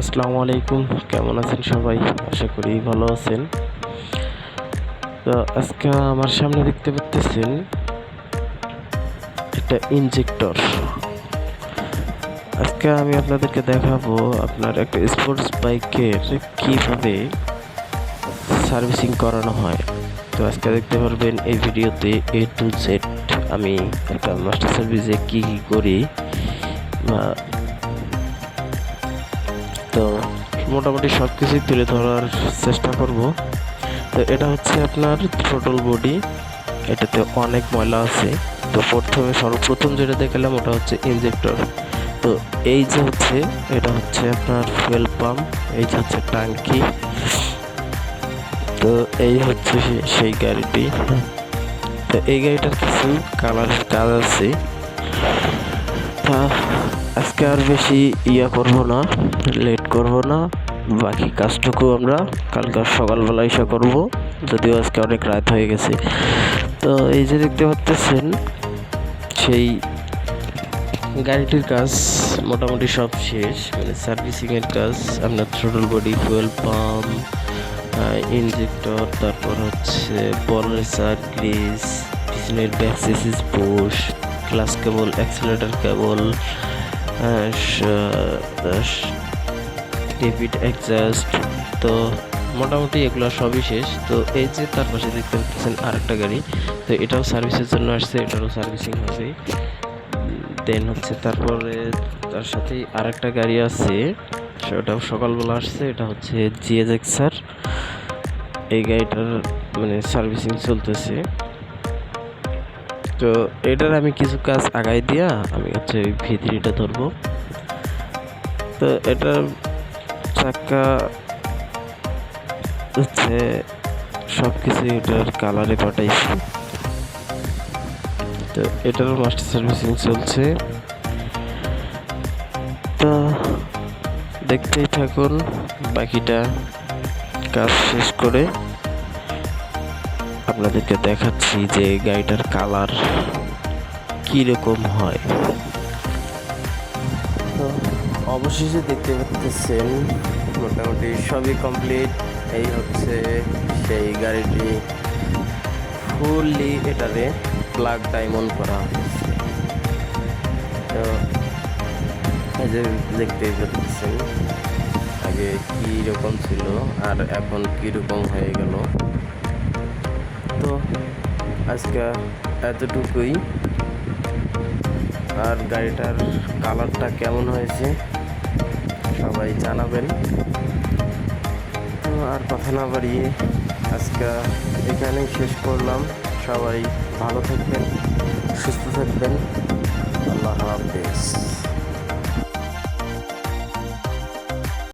আসসালামু আলাইকুম। কেমন আছেন সবাই? আশা করি ভালো আছেন। তো আজকে আমার সামনে দেখতে পাচ্ছেন একটা ইনজেক্টর আজকে আমি আপনাদেরকে দেখাবো আপনার একটা স্পোর্টস বাইকের কীভাবে সার্ভিসিং করানো হয়। তো আজকে দেখতে পারবেন এই ভিডিওতে এ টু জেড আমি একটা মাস্টার সার্ভিসে কী কী করি বা তো মোটামুটি সব কিছুই তুলে ধরার চেষ্টা করব। তো এটা হচ্ছে আপনার থ্রোটল বডি এটাতে অনেক ময়লা আছে। তো প্রথমে সর্বপ্রথম যেটা দেখালাম ওটা হচ্ছে ইঞ্জেক্টর তো এই যে হচ্ছে, এটা হচ্ছে আপনার ফুয়েল পাম্প এই যে হচ্ছে ট্যাঙ্কি। তো এই হচ্ছে সেই গাড়িটি। তো এই গাড়িটার কিছু কালারের কাজ আছে। তা আজকে আর বেশি ইয়া করব না লেট করব না। বাকি কাজটুকু আমরা কালকে সকালবেলা এসে করব, যদিও আজকে অনেক রাত হয়ে গেছে। তো এই যে দেখতে পাচ্ছেন সেই গাড়িটির কাজ মোটামুটি সব শেষ মানে সার্ভিসিংয়ের কাজ, আপনার throttle body fuel pump injector তারপর হচ্ছে পলারিসার গ্রিস পিছনের back chassis bush clutch cable accelerator cable David exhaust তো মোটামুটি এগুলো সবই শেষ। তো এই যে তার পাশে দেখতে পাচ্ছেন আরেকটা গাড়ি। তো এটাও সার্ভিসের জন্য আসছে, এটারও সার্ভিসিং হবে দেন হচ্ছে তারপরে তার সাথে আরেকটা গাড়ি আছে, সেটাও সকালবেলা আসছে, এটা হচ্ছে জিএজ এক্সার এই গাড়িটার মানে সার্ভিসিং চলতেছে। তো এটার আমি কিছু কাজ আগাই দিয়া আমি হচ্ছে ভিতরিটা ধরবো। তো এটার চাকা হচ্ছে সব কিছু এটার কালারে পাঠাইছি। তো এটারও মাস্টার সার্ভিসিং চলছে। তো দেখতেই থাকুন, বাকিটা কাজ শেষ করে। আপনাদেরকে দেখাচ্ছি যে গাড়িটার কালার কীরকম হয়। তো অবশেষে দেখতে পাচ্ছেন, মোটামুটি সবই কমপ্লিট এই হচ্ছে সেই গাড়িটি ফুললি এটারে প্লাগ ডায়মন্ড করা। তো এই যে দেখতেই পাচ্ছেন, আগে কী রকম ছিল আর এখন কী রকম হয়ে গেল। তো আজকে এতটুকুই। আর গাড়িটার কালারটা কেমন হয়েছে সবাই জানাবেন। তো আর কথা না বাড়িয়ে আজকে এখানেই শেষ করলাম। সবাই ভালো থাকবেন, সুস্থ থাকবেন। আল্লাহ হাফেজ।